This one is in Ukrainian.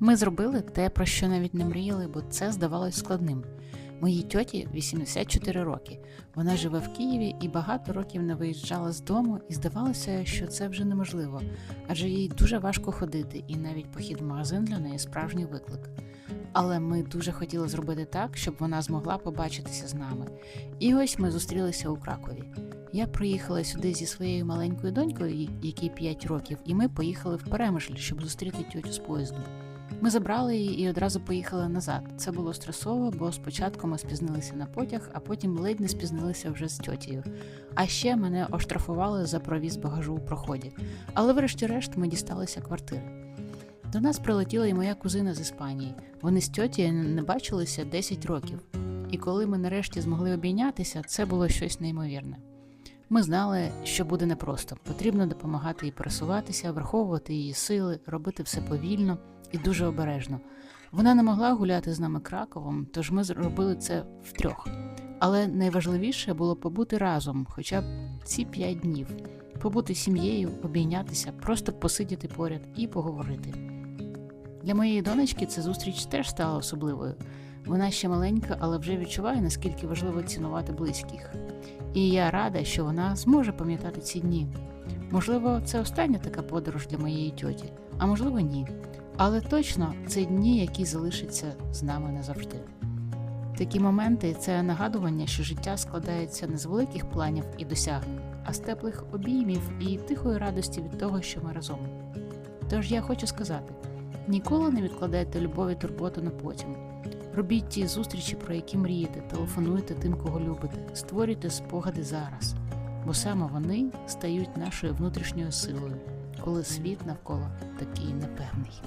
Ми зробили те, про що навіть не мріяли, бо це здавалось складним. Моїй тьоті 84 роки. Вона живе в Києві і багато років не виїжджала з дому, і здавалося, що це вже неможливо, адже їй дуже важко ходити, і навіть похід в магазин для неї справжній виклик. Але ми дуже хотіли зробити так, щоб вона змогла побачитися з нами. І ось ми зустрілися у Кракові. Я приїхала сюди зі своєю маленькою донькою, якій 5 років, і ми поїхали в Перемишль, щоб зустріти тьотю з поїзду. Ми забрали її і одразу поїхали назад. Це було стресово, бо спочатку ми спізнилися на потяг, а потім ледь не спізнилися вже з тьотєю. А ще мене оштрафували за провіз багажу у проході. Але врешті-решт ми дісталися квартири. До нас прилетіла і моя кузина з Іспанії. Вони з тьотєю не бачилися 10 років. І коли ми нарешті змогли обійнятися, це було щось неймовірне. Ми знали, що буде непросто. Потрібно допомагати їй пересуватися, враховувати її сили, робити все повільно і дуже обережно. Вона не могла гуляти з нами Краковом, тож ми зробили це втрьох. Але найважливіше було побути разом, хоча б ці п'ять днів, побути сім'єю, обійнятися, просто посидіти поряд і поговорити. Для моєї донечки ця зустріч теж стала особливою. Вона ще маленька, але вже відчуває, наскільки важливо цінувати близьких. І я рада, що вона зможе пам'ятати ці дні. Можливо, це остання така подорож для моєї тьоті, а можливо, ні. Але точно це дні, які залишаться з нами назавжди. Такі моменти це нагадування, що життя складається не з великих планів і досягнень, а з теплих обіймів і тихої радості від того, що ми разом. Тож я хочу сказати: ніколи не відкладайте любові турботу на потім. Робіть ті зустрічі, про які мрієте, телефонуйте тим, кого любите, створюйте спогади зараз, бо саме вони стають нашою внутрішньою силою, коли світ навколо такий непевний.